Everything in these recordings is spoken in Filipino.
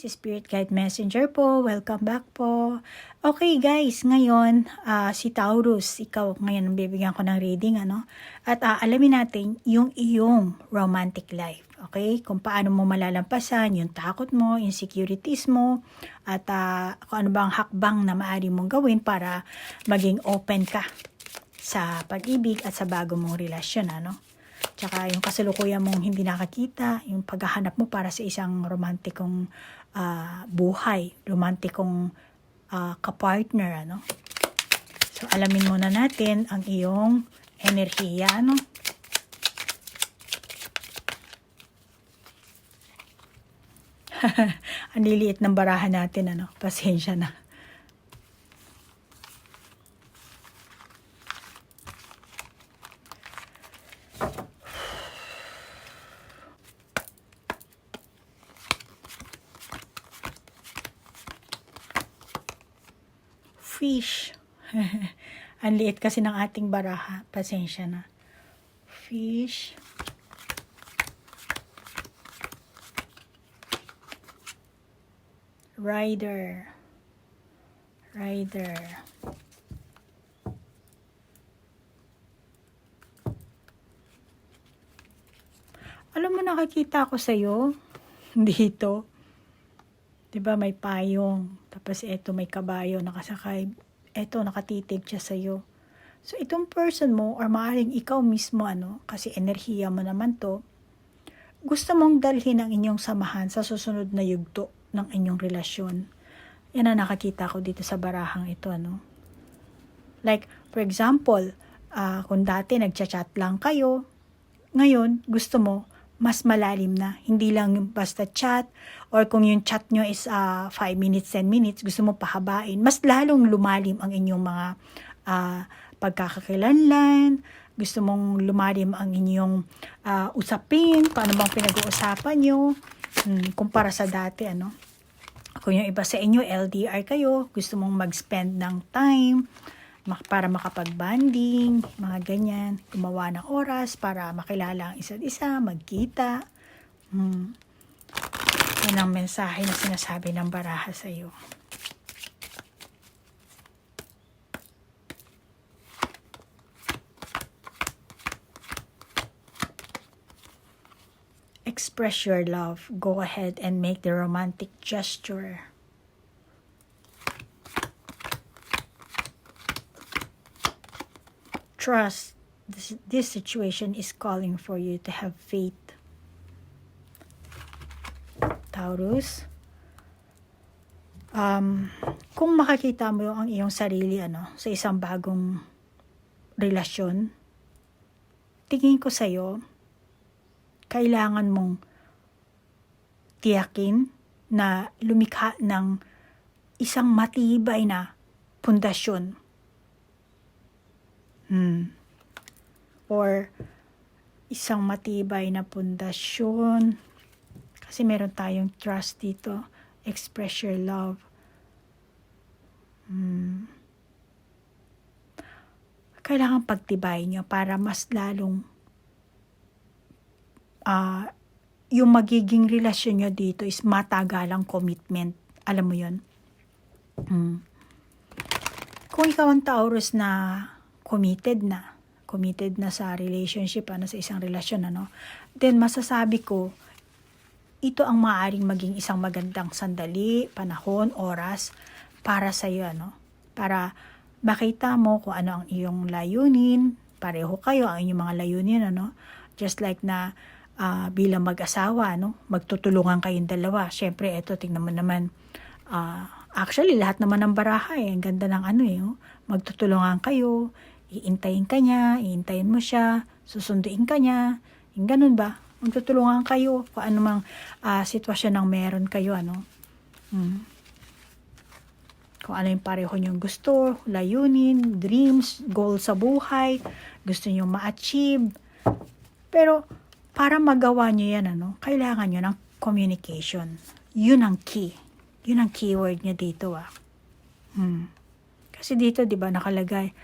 guys, Spirit Guide Messenger po. Welcome back po. Okay guys, ngayon uh, si Taurus, ikaw ngayon ang bibigyan ko ng reading ano. At uh, alamin natin yung iyong romantic life. Okay? Kung paano mo malalampasan yung takot mo, insecurities mo, at uh, kung ano bang hakbang na maaari mong gawin para maging open ka sa pag-ibig at sa bago mong relasyon ano. Tsaka yung kasalukuyan mong hindi nakakita, yung paghahanap mo para sa isang romantikong uh, buhay, romantikong uh, kapartner, ano? So, alamin muna natin ang iyong enerhiya, ano? ang liliit ng barahan natin, ano? Pasensya na. fish. Ang liit kasi ng ating baraha. Pasensya na. Fish. Rider. Rider. Alam mo, nakakita ko sa'yo dito 'Di ba may payong, tapos ito may kabayo nakasakay. Ito nakatitig siya sa iyo. So itong person mo or maaring ikaw mismo ano, kasi enerhiya mo naman 'to, gusto mong dalhin ang inyong samahan sa susunod na yugto ng inyong relasyon. Yan ang nakakita ko dito sa barahang ito, ano. Like, for example, uh, kung dati nagchat-chat lang kayo, ngayon, gusto mo, mas malalim na. Hindi lang basta chat or kung yung chat nyo is 5 uh, minutes, 10 minutes, gusto mo pahabain. Mas lalong lumalim ang inyong mga uh, pagkakakilanlan, gusto mong lumalim ang inyong uh, usapin, paano bang pinag-uusapan nyo, hmm, kumpara sa dati, ano. Kung yung iba sa inyo, LDR kayo, gusto mong mag-spend ng time, para makapag-banding, mga ganyan, gumawa ng oras para makilala ang isa't isa, magkita. Hmm. Yan ang mensahe na sinasabi ng baraha sa iyo. Express your love. Go ahead and make the romantic gesture. trust this, this situation is calling for you to have faith. Taurus. Um, kung makakita mo ang iyong sarili ano, sa isang bagong relasyon, tingin ko sa iyo, kailangan mong tiyakin na lumikha ng isang matibay na pundasyon Hmm. Or isang matibay na pundasyon. Kasi meron tayong trust dito. Express your love. Hmm. Kailangan pagtibay nyo para mas lalong uh, yung magiging relasyon nyo dito is matagalang commitment. Alam mo yon Hmm. Kung ikaw ang Taurus na committed na, committed na sa relationship, ano, sa isang relasyon, ano, then masasabi ko, ito ang maaaring maging isang magandang sandali, panahon, oras para sa iyo, ano, para makita mo kung ano ang iyong layunin, pareho kayo ang inyong mga layunin, ano, just like na uh, bilang mag-asawa, ano, magtutulungan kayong dalawa. Syempre, ito, tingnan mo naman, uh, actually, lahat naman ng baraha, eh, ang ganda ng ano, eh, oh. magtutulungan kayo, iintayin ka niya, iintayin mo siya, susunduin ka niya, yung ganun ba? Magtutulungan kayo kung ano mang uh, sitwasyon ng meron kayo, ano. Hmm. Kung ano yung pareho niyong gusto, layunin, dreams, goal sa buhay, gusto niyo ma-achieve. Pero, para magawa niyo yan, ano, kailangan niyo ng communication. Yun ang key. Yun ang keyword niya dito, ah. Hmm. Kasi dito, di ba, nakalagay,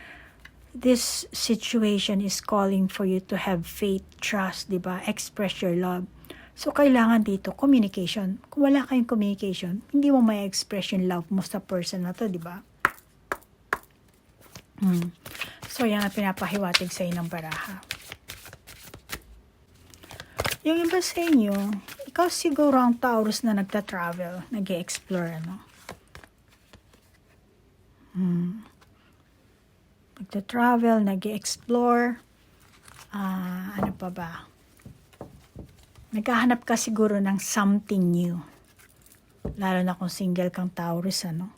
this situation is calling for you to have faith, trust, di ba? Express your love. So, kailangan dito, communication. Kung wala kayong communication, hindi mo may express yung love mo sa person na to, di ba? Hmm. So, yan ang pinapahiwatig sa ng baraha. Yung iba sa inyo, ikaw siguro ang Taurus na nagta-travel, nag explore ano? Hmm. Nagta-travel, nag explore Ah, ano pa ba? Naghahanap ka siguro ng something new. Lalo na kung single kang Taurus, ano?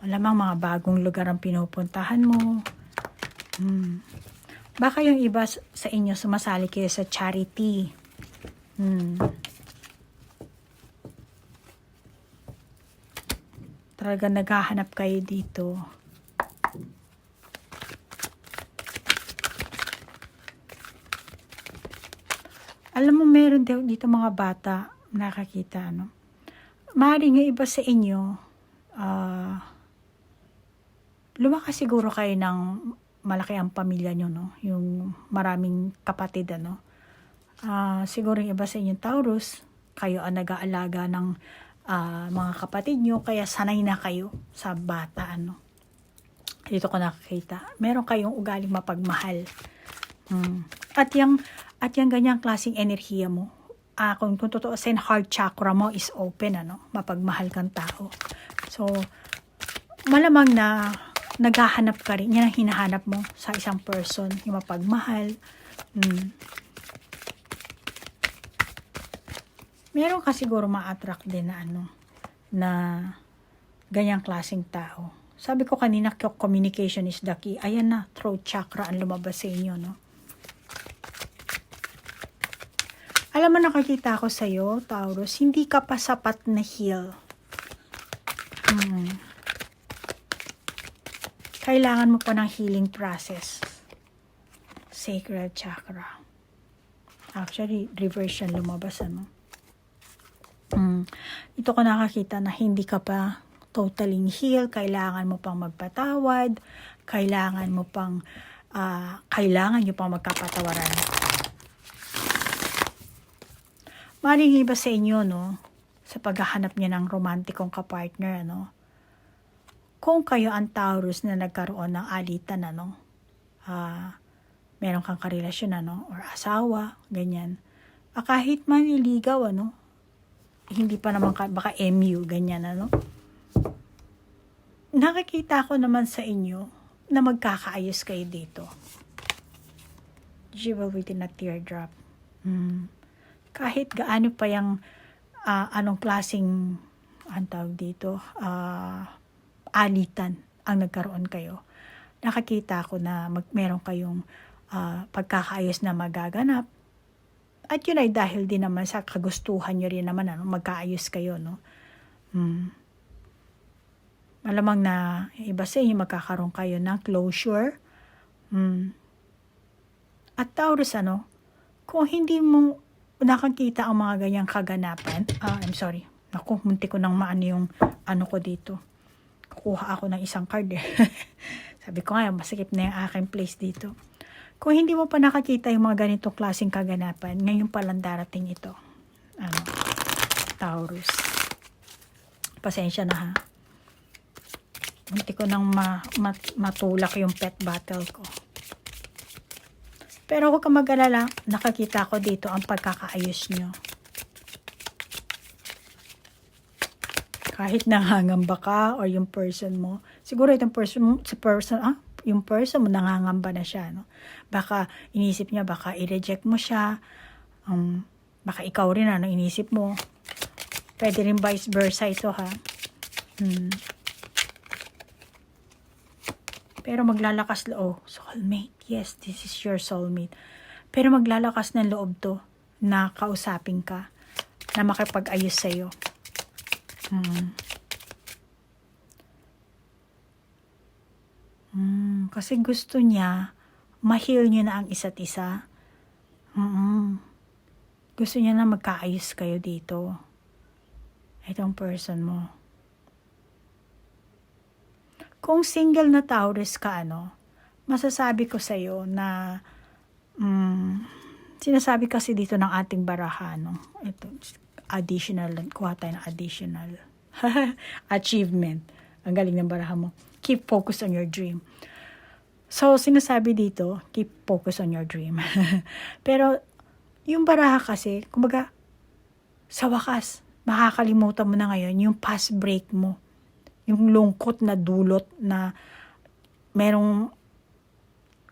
Malamang mga bagong lugar ang pinupuntahan mo. Hmm. Baka yung iba sa inyo sumasali kayo sa charity. Hmm. Talaga naghahanap kayo dito. Alam mo, meron dito mga bata nakakita, no? Maaaring yung iba sa inyo, ah, lumakas siguro kayo ng malaki ang pamilya nyo, no? Yung maraming kapatid, ano? Ah, siguro yung iba sa inyo, Taurus, kayo ang nag-aalaga ng ah, mga kapatid nyo, kaya sanay na kayo sa bata, ano? Dito ko nakakita. Meron kayong ugaling mapagmahal. Hmm. At yung at yung ganyang klaseng enerhiya mo, ah, kung, kung totoo sin heart chakra mo is open, ano, mapagmahal kang tao. So, malamang na naghahanap ka rin, yan ang hinahanap mo sa isang person, yung mapagmahal. Hmm. Meron ka siguro ma-attract din na ano, na ganyang klaseng tao. Sabi ko kanina, communication is the key. Ayan na, throat chakra ang lumabas sa inyo, no? Alam mo, nakakita ko sa'yo, Taurus, hindi ka pa sapat na heal. Hmm. Kailangan mo pa ng healing process. Sacral chakra. Actually, reverse yan lumabas, ano? Hmm. Ito ko nakakita na hindi ka pa totally heal. Kailangan mo pang magpatawad. Kailangan mo pang, ah, kailangan nyo pang magkapatawaran. Maring iba sa inyo, no? Sa paghahanap niya ng romantikong kapartner, ano? Kung kayo ang Taurus na nagkaroon ng alitan, ano? Ah, meron kang karelasyon, ano? Or asawa, ganyan. Ah, kahit man iligaw, ano? Hindi pa naman, ka, baka MU, ganyan, ano? Nakikita ko naman sa inyo na magkakaayos kayo dito. Jewel within a teardrop. Hmm kahit gaano pa yung ah, anong klasing ang tawag dito, ah, alitan ang nagkaroon kayo. Nakakita ko na mag, meron kayong ah, pagkakaayos na magaganap. At yun ay dahil din naman sa kagustuhan nyo rin naman, ano, magkaayos kayo, no? Hmm. Malamang na iba sa inyo magkakaroon kayo ng closure. Hmm. At Taurus, ano, kung hindi mo nakakita ang mga ganyang kaganapan, ah, I'm sorry, naku, munti ko nang maano yung ano ko dito. Kukuha ako ng isang card eh. Sabi ko nga, masikip na yung aking place dito. Kung hindi mo pa nakakita yung mga ganitong klaseng kaganapan, ngayon pa lang darating ito. Ano, Taurus. Pasensya na ha. Munti ko nang ma, ma, matulak yung pet battle ko. Pero huwag kang mag-alala, nakakita ko dito ang pagkakaayos nyo. Kahit nangangamba ka or yung person mo, siguro itong person mo, sa person, ah, yung person mo nangangamba na siya, no? Baka inisip niya, baka i-reject mo siya, um, baka ikaw rin, ano, inisip mo. Pwede rin vice versa ito, ha? Hmm. Pero maglalakas loob. Soulmate. Yes, this is your soulmate. Pero maglalakas ng loob to na kausapin ka, na makipag-ayos sa'yo. Hmm. Hmm, kasi gusto niya, ma-heal niyo na ang isa't isa. Mm Gusto niya na magkaayos kayo dito. Itong person mo. Kung single na Taurus ka, ano, masasabi ko sa'yo na mm, sinasabi kasi dito ng ating baraha, no? Ito, additional, kuha tayo ng additional. Achievement. Ang galing ng baraha mo. Keep focus on your dream. So, sinasabi dito, keep focus on your dream. Pero, yung baraha kasi, kumbaga, sa wakas, makakalimutan mo na ngayon yung past break mo. Yung lungkot na dulot na merong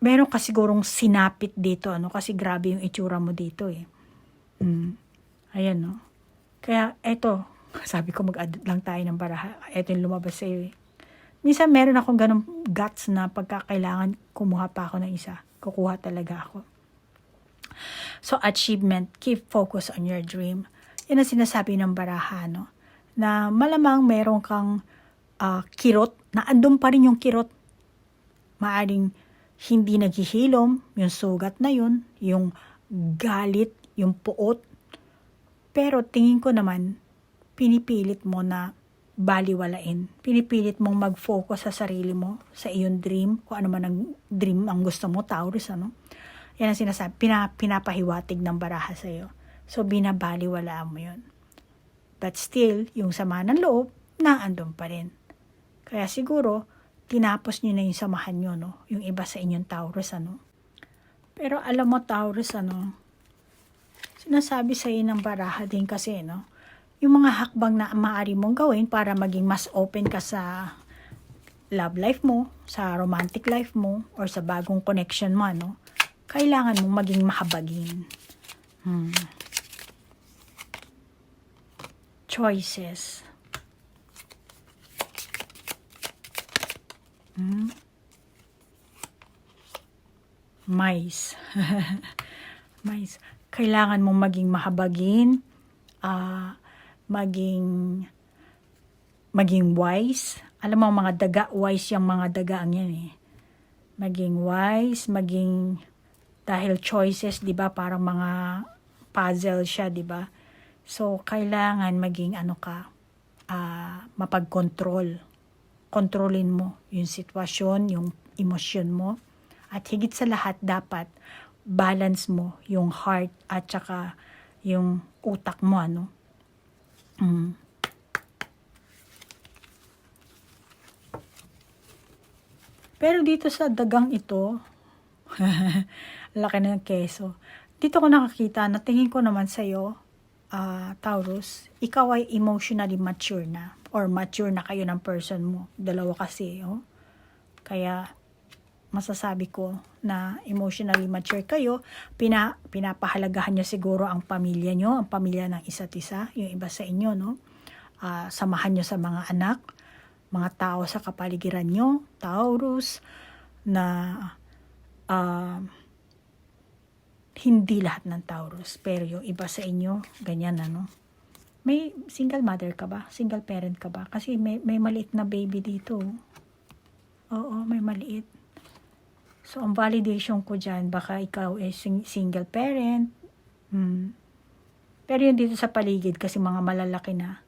meron ka sigurong sinapit dito, ano, kasi grabe yung itsura mo dito eh. Mm. Ayan, no. Kaya, eto, sabi ko mag-add lang tayo ng baraha. Eto yung lumabas sa'yo eh. Minsan meron akong ganong guts na pagkakailangan kumuha pa ako ng isa. Kukuha talaga ako. So, achievement, keep focus on your dream. Yan ang sinasabi ng baraha, no? Na malamang meron kang ah, kirot, na andun pa rin yung kirot. Maaring hindi naghihilom, yung sugat na yun, yung galit, yung puot. Pero tingin ko naman, pinipilit mo na baliwalain. Pinipilit mong mag-focus sa sarili mo, sa iyong dream, kung ano man ang dream ang gusto mo, Taurus, ano? Yan ang sinasabi, pina, pinapahiwatig ng baraha sa'yo. So, binabaliwalaan mo yun. But still, yung sama ng loob, naandun pa rin. Kaya siguro, tinapos nyo na yung samahan nyo, no? Yung iba sa inyong Taurus, ano? Pero alam mo, Taurus, ano? Sinasabi sa ng baraha din kasi, no? Yung mga hakbang na maaari mong gawin para maging mas open ka sa love life mo, sa romantic life mo, or sa bagong connection mo, ano? Kailangan mong maging mahabagin. Hmm. Choices. Hmm. Mais. Mais. Kailangan mong maging mahabagin, ah, maging maging wise. Alam mo, mga daga, wise yung mga daga ang yan eh. Maging wise, maging, dahil choices, di ba, parang mga puzzle siya, di ba? So, kailangan maging ano ka, ah, mapag-control. Kontrolin mo yung sitwasyon, yung emosyon mo. At higit sa lahat, dapat balance mo yung heart at saka yung utak mo, ano. Mm. Pero dito sa dagang ito, laki na ng keso. Dito ko nakakita, na tingin ko naman sa'yo, ah, Taurus, ikaw ay emotionally mature na or mature na kayo ng person mo. Dalawa kasi, oh. Kaya, masasabi ko na emotionally mature kayo, pina, pinapahalagahan nyo siguro ang pamilya nyo, ang pamilya ng isa't isa, yung iba sa inyo, no? Ah, samahan nyo sa mga anak, mga tao sa kapaligiran nyo, Taurus, na ah, hindi lahat ng Taurus, pero yung iba sa inyo, ganyan ano. May single mother ka ba? Single parent ka ba? Kasi may, may maliit na baby dito. Oo, may maliit. So, ang validation ko dyan, baka ikaw ay sing- single parent. Hmm. Pero yun dito sa paligid, kasi mga malalaki na,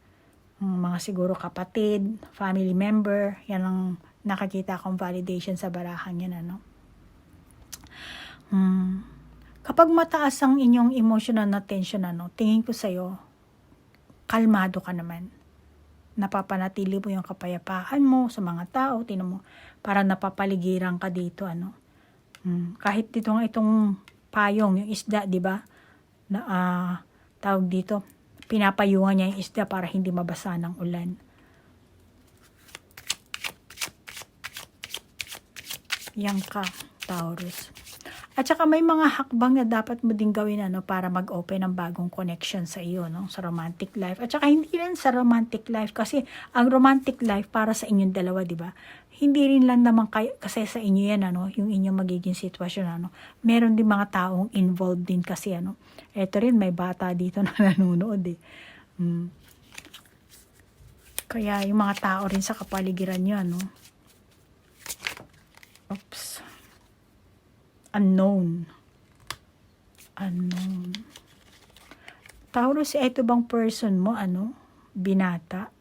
mm, mga siguro kapatid, family member, yan ang nakakita kong validation sa barahan yan, ano. Hmm. Kapag mataas ang inyong emotional na tension, ano, tingin ko sa'yo, kalmado ka naman. Napapanatili mo yung kapayapaan mo sa mga tao, tinan mo, para napapaligiran ka dito, ano. Hmm. Kahit dito nga itong payong, yung isda, di ba? Na, ah, tawag dito, pinapayungan niya yung isda para hindi mabasa ng ulan. Yan ka, Taurus. At saka may mga hakbang na dapat mo din gawin ano, para mag-open ng bagong connection sa iyo, no? sa romantic life. At saka hindi rin sa romantic life kasi ang romantic life para sa inyong dalawa, di ba? Hindi rin lang naman kayo, kasi sa inyo yan, ano, yung inyong magiging sitwasyon. Ano? Meron din mga taong involved din kasi. Ano? Eto rin, may bata dito na nanonood eh. Hmm. Kaya yung mga tao rin sa kapaligiran nyo, ano? Oops unknown. Unknown. Taurus, ito bang person mo, ano? Binata?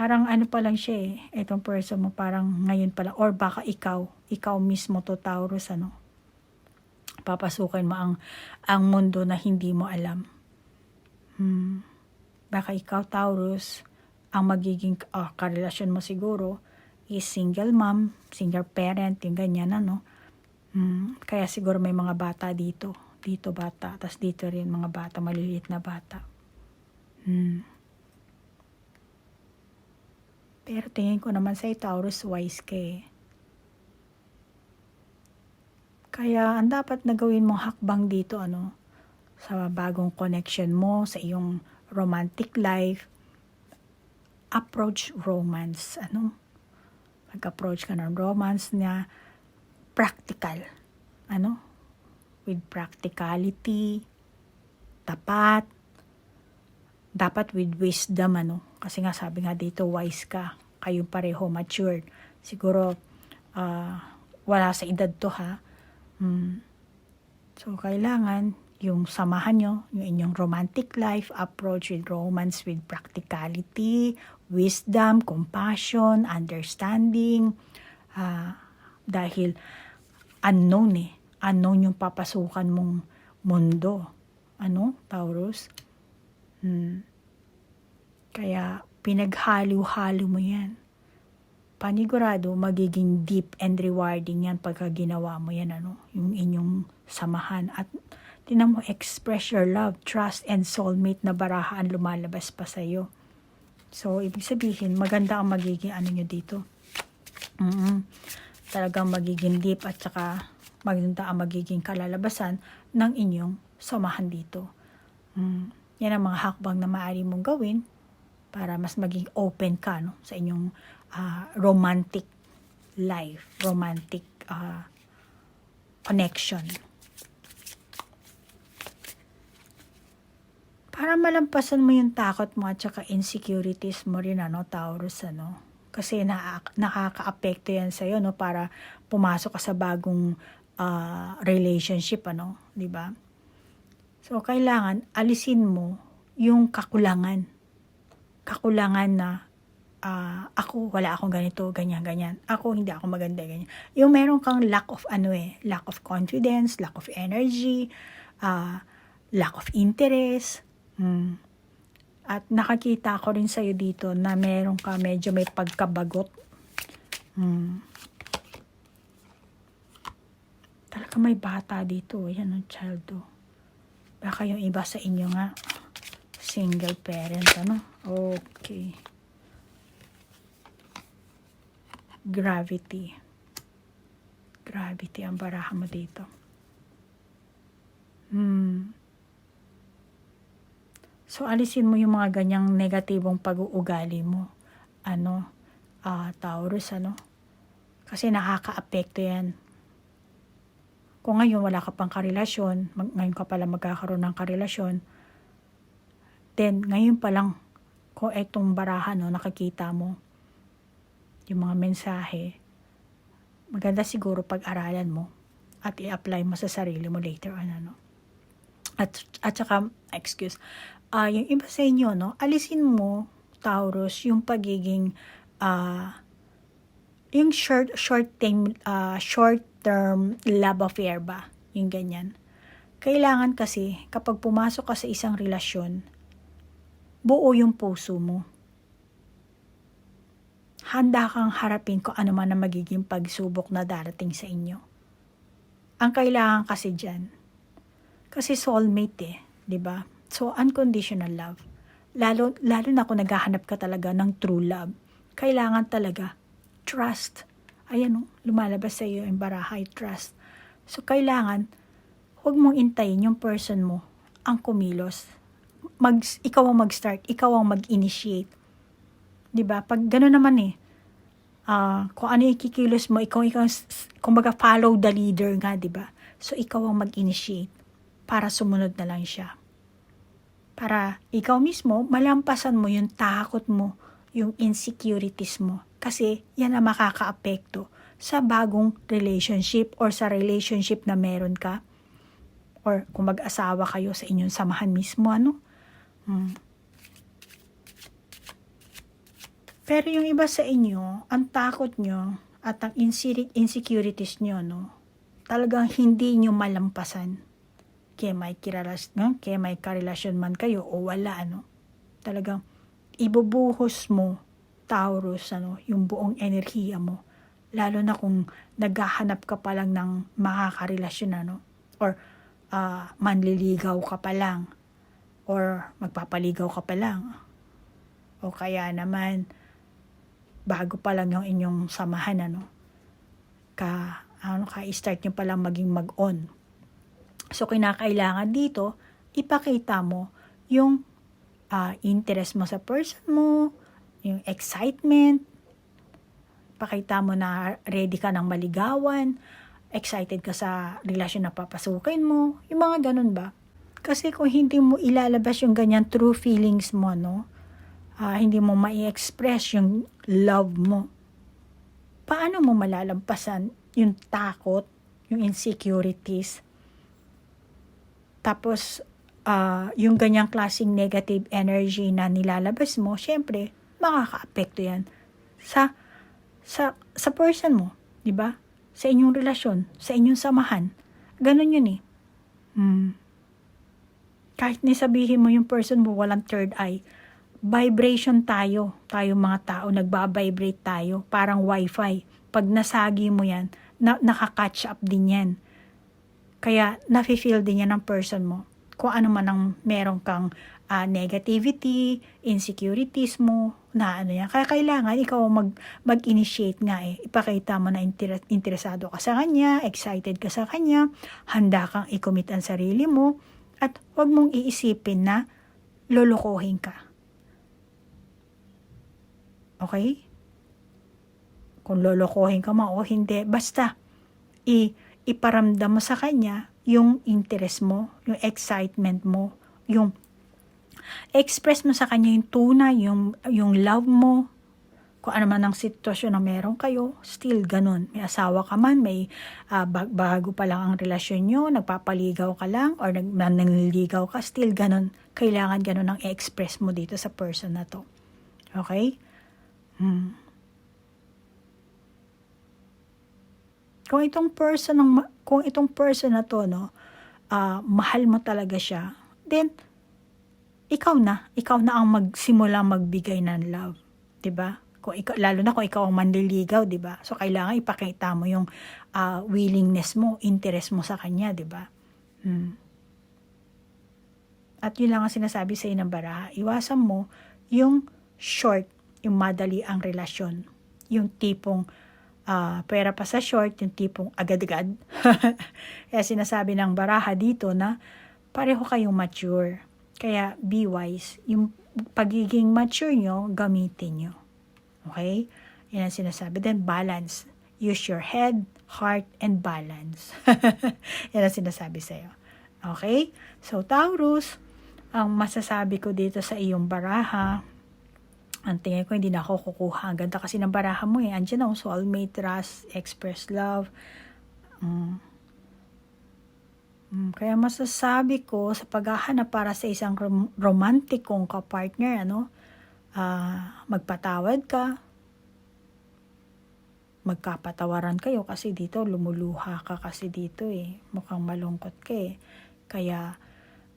Parang ano pa lang siya eh. Itong person mo, parang ngayon pa lang. Or baka ikaw, ikaw mismo to Taurus, ano? Papasukin mo ang, ang mundo na hindi mo alam. Hmm. Baka ikaw, Taurus, ang magiging ah, karelasyon mo siguro is single mom, single parent, yung ganyan, ano. Hmm. Kaya siguro may mga bata dito. Dito bata, tas dito rin mga bata, maliliit na bata. Hmm. Pero tingin ko naman sa Taurus, wise ka eh. Kaya ang dapat na gawin mong hakbang dito, ano, sa bagong connection mo, sa iyong romantic life, approach romance, ano, mag-approach ka ng romance na practical, ano, with practicality, tapat, dapat with wisdom, ano, kasi nga sabi nga dito, wise ka, kayong pareho matured. Siguro, ah, wala sa edad to ha, Hmm. So, kailangan yung samahan nyo, yung inyong romantic life, approach with romance with practicality, wisdom, compassion, understanding. ah, dahil unknown eh. Unknown yung papasukan mong mundo. Ano, Taurus? Hmm. Kaya pinaghalo-halo mo yan. Panigurado magiging deep and rewarding yan pagka ginawa mo yan ano? Yung inyong samahan. At tinan mo express your love trust and soulmate na baraha ang lumalabas pa sa iyo so ibig sabihin maganda ang magiging ano nyo dito. Mm talagang magiging deep at saka maganda ang magiging kalalabasan ng inyong samahan dito. Mm. yan ang mga hakbang na maaari mong gawin para mas maging open ka no, sa inyong uh, romantic life, romantic uh, connection. Para malampasan mo yung takot mo at saka insecurities mo rin, ano, Taurus, ano. Kasi na, nakaka-apekto yan sa'yo, no, para pumasok ka sa bagong uh, relationship, ano, di ba? So, kailangan alisin mo yung kakulangan. Kakulangan na uh, ako, wala akong ganito, ganyan, ganyan. Ako, hindi ako maganda, ganyan. Yung meron kang lack of ano eh, lack of confidence, lack of energy, uh, lack of interest. Hmm. At nakakita ko rin sa'yo dito na meron ka medyo may pagkabagot. Hmm. Talaga may bata dito. Yan ang child do. Baka yung iba sa inyo nga, single parent, ano? Okay. gravity. Gravity ang baraha mo dito. Hmm. So, alisin mo yung mga ganyang negatibong pag-uugali mo. Ano, uh, Taurus, ano? Kasi nakaka-apekto yan. Kung ngayon wala ka pang karelasyon, ngayon ka pala magkakaroon ng karelasyon, then ngayon pa lang, kung etong baraha, no, nakakita mo, yung mga mensahe, maganda siguro pag-aralan mo at i-apply mo sa sarili mo later on, ano. At, at saka, excuse, uh, yung iba sa inyo, no, alisin mo, Taurus, yung pagiging, uh, yung short, short term, uh, short term love affair ba? Yung ganyan. Kailangan kasi, kapag pumasok ka sa isang relasyon, buo yung puso mo handa kang harapin kung ano man ang magiging pagsubok na darating sa inyo. Ang kailangan kasi dyan, kasi soulmate eh, di ba? So, unconditional love. Lalo, lalo na kung naghahanap ka talaga ng true love, kailangan talaga trust. Ayan o, lumalabas sa iyo yung barahay, trust. So, kailangan, huwag mong intayin yung person mo ang kumilos. Mag, ikaw ang mag-start, ikaw ang mag-initiate. 'di ba? Pag gano'n naman eh, uh, kung ano yung kikilos mo, ikaw, ikaw, kumbaga follow the leader nga, 'di ba? So, ikaw ang mag-initiate para sumunod na lang siya. Para ikaw mismo, malampasan mo yung takot mo, yung insecurities mo. Kasi yan ang makakaapekto sa bagong relationship or sa relationship na meron ka or kung mag-asawa kayo sa inyong samahan mismo, ano? Pero yung iba sa inyo, ang takot nyo at ang insecurities nyo, no? talagang hindi nyo malampasan. Kaya may, kiralas, no? kaya may karelasyon man kayo o wala, ano. Talagang ibubuhos mo, Taurus, ano, yung buong enerhiya mo. Lalo na kung naghahanap ka pa lang ng makakarelasyon, ano. Or ah, manliligaw ka pa lang. Or magpapaligaw ka pa lang. O kaya naman, bago pa lang yung inyong samahan, ano. Ka, ano, ka-start nyo pa lang maging mag-on. So, kinakailangan dito, ipakita mo yung ah, interest mo sa person mo, yung excitement, pakita mo na ready ka ng maligawan, excited ka sa relasyon na papasukin mo, yung mga ganun ba? Kasi kung hindi mo ilalabas yung ganyan true feelings mo, no? Ah, hindi mo mai-express yung love mo, paano mo malalampasan yung takot, yung insecurities, tapos, ah, yung ganyang klaseng negative energy na nilalabas mo, syempre, makaka-apekto yan sa, sa, sa person mo, di ba? Sa inyong relasyon, sa inyong samahan. Ganon yun eh. Hmm. Kahit ni sabihin mo yung person mo walang third eye, vibration tayo. Tayo mga tao, nagba-vibrate tayo. Parang wifi. Pag nasagi mo yan, na, nakaka-catch up din yan. Kaya, nafe-feel din yan ng person mo. Kung ano man ang meron kang ah, negativity, insecurities mo, na ano yan. Kaya kailangan ikaw mag, mag-initiate nga eh. Ipakita mo na inter- interesado ka sa kanya, excited ka sa kanya, handa kang i-commit ang sarili mo, at huwag mong iisipin na lolokohin ka. Okay? Kung lolokohin ka man o hindi, basta i iparamdam mo sa kanya yung interest mo, yung excitement mo, yung express mo sa kanya yung tunay, yung, yung love mo, kung ano man ang sitwasyon na meron kayo, still ganun. May asawa ka man, may ba- bago pa lang ang relasyon nyo, nagpapaligaw ka lang, or nag, nanliligaw ka, still ganun. Kailangan ganun ang i-express mo dito sa person na to. Okay? Hmm. Kung itong person ng kung itong person na to no, ah, mahal mo talaga siya, then ikaw na, ikaw na ang magsimula magbigay ng love, 'di ba? Kung ikaw, lalo na kung ikaw ang manliligaw, 'di ba? So kailangan ipakita mo yung ah, willingness mo, interest mo sa kanya, 'di ba? Hmm. At yun lang ang sinasabi sa ng baraha. Iwasan mo yung short, yung madali ang relasyon. Yung tipong ah, pera pa sa short, yung tipong agad-agad. Kaya sinasabi ng baraha dito na pareho kayong mature. Kaya be wise. Yung pagiging mature nyo, gamitin nyo. Okay? Yan ang sinasabi. Then balance. Use your head, heart, and balance. Yan ang sinasabi sa'yo. Okay? So, Taurus, ang masasabi ko dito sa iyong baraha, ang tingin ko hindi na ako kukuha. Ang ganda kasi ng baraha mo eh. Andiyan ako, soulmate, trust, express love. Mm. Mm, kaya masasabi ko sa paghahanap para sa isang rom- romantikong kapartner, ano, ah, magpatawad ka, magkapatawaran kayo kasi dito lumuluha ka kasi dito eh. Mukhang malungkot ka eh. Kaya,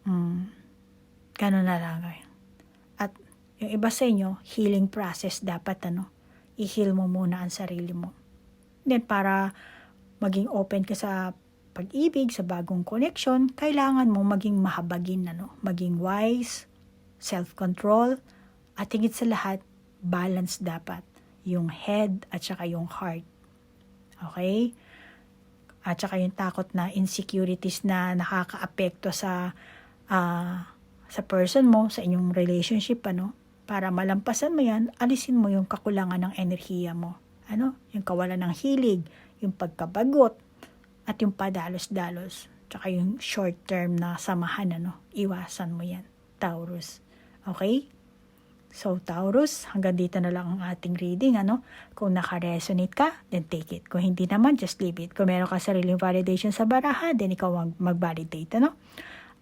mm, gano'n na lang. At yung iba sa inyo, healing process dapat ano, i-heal mo muna ang sarili mo. Then para maging open ka sa pag-ibig, sa bagong connection, kailangan mo maging mahabagin, ano, maging wise, self-control, at higit sa lahat, balance dapat. Yung head at saka yung heart. Okay? At saka yung takot na insecurities na nakakaapekto sa ah, sa person mo, sa inyong relationship, ano? Para malampasan mo yan, alisin mo yung kakulangan ng enerhiya mo. Ano? Yung kawalan ng hilig, yung pagkabagot, at yung padalos-dalos. Tsaka yung short term na samahan, ano? Iwasan mo yan, Taurus. Okay? So, Taurus, hanggang dito na lang ang ating reading, ano? Kung naka-resonate ka, then take it. Kung hindi naman, just leave it. Kung meron ka sariling validation sa baraha, then ikaw ang mag-validate, ano?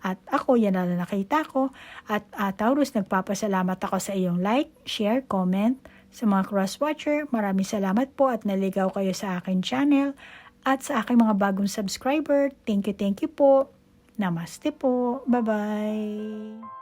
At ako, yan na nakita ko. At ah, Taurus, nagpapasalamat ako sa iyong like, share, comment. Sa mga cross-watcher, maraming salamat po at naligaw kayo sa akin channel. At sa aking mga bagong subscriber, thank you, thank you po. Namaste po. Bye-bye.